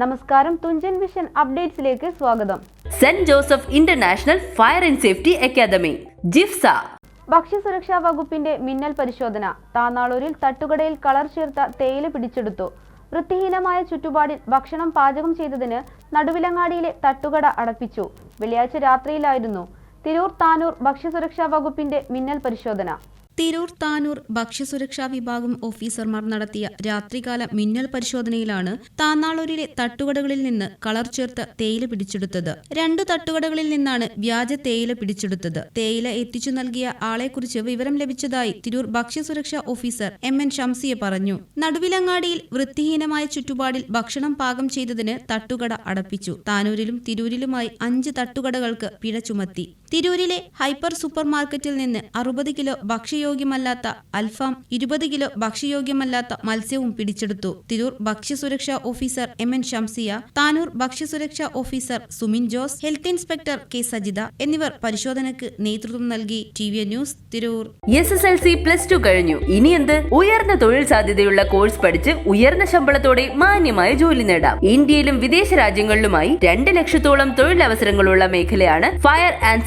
നമസ്കാരം തുഞ്ചൻ വിഷൻ അപ്ഡേറ്റ്സിലേക്ക് സ്വാഗതം. Saint Joseph international fire and safety academy JIFSA. ഭക്ഷ്യസുരക്ഷാ വകുപ്പിന്റെ മിന്നൽ പരിശോധന താന്നാളൂരിൽ തട്ടുകടയിൽ കളർ ചേർത്ത തേയില പിടിച്ചെടുത്തു. വൃത്തിഹീനമായ ചുറ്റുപാടിൽ ഭക്ഷണം പാചകം ചെയ്തതിന് നടുവിലങ്ങാടിയിലെ തട്ടുകട അടപ്പിച്ചു. വെള്ളിയാഴ്ച രാത്രിയിലായിരുന്നു തിരൂർ താനൂർ ഭക്ഷ്യസുരക്ഷാ വകുപ്പിന്റെ മിന്നൽ പരിശോധന. തിരൂർ താനൂർ ഭക്ഷ്യസുരക്ഷാ വിഭാഗം ഓഫീസർമാർ നടത്തിയ രാത്രികാല മിന്നൽ പരിശോധനയിലാണ് താന്നാളൂരിലെ തട്ടുകടകളിൽ നിന്ന് കളർ ചേർത്ത് തേയില പിടിച്ചെടുത്തത്. രണ്ടു തട്ടുകടകളിൽ നിന്നാണ് വ്യാജ തേയില പിടിച്ചെടുത്തത്. തേയില എത്തിച്ചു നൽകിയ ആളെക്കുറിച്ച് വിവരം ലഭിച്ചതായി തിരൂർ ഭക്ഷ്യസുരക്ഷാ ഓഫീസർ എം എൻ ഷംസിയെ പറഞ്ഞു. നടുവിലങ്ങാടിയിൽ വൃത്തിഹീനമായ ചുറ്റുപാടിൽ ഭക്ഷണം പാകം ചെയ്തതിന് തട്ടുകട അടപ്പിച്ചു. താനൂരിലും തിരൂരിലുമായി അഞ്ച് തട്ടുകടകൾക്ക് പിഴ ചുമത്തി. തിരൂരിലെ ഹൈപ്പർ സൂപ്പർ മാർക്കറ്റിൽ നിന്ന് അറുപത് കിലോ ഭക്ഷ്യയോഗ്യമല്ലാത്ത അൽഫാം ഇരുപത് കിലോ ഭക്ഷ്യയോഗ്യമല്ലാത്ത മത്സ്യവും പിടിച്ചെടുത്തു. തിരൂർ ഭക്ഷ്യസുരക്ഷാ officer M N Shamsiya Tanur ഭക്ഷ്യസുരക്ഷാ officer Sumin Jose health inspector K Sajitha എന്നിവർ പരിശോധനയ്ക്ക് നേതൃത്വം നൽകി. T V news Tirur. S S L C plus two കഴിഞ്ഞു. ഇനി എന്ത്? ഉയർന്ന തൊഴിൽ സാധ്യതയുള്ള കോഴ്സ് പഠിച്ച് ഉയർന്ന ശമ്പളത്തോടെ മാന്യമായ ജോലി നേടാം. ഇന്ത്യയിലും വിദേശ രാജ്യങ്ങളിലുമായി രണ്ട് ലക്ഷത്തോളം തൊഴിലവസരങ്ങളുള്ള മേഖലയാണ് ഫയർ ആൻഡ്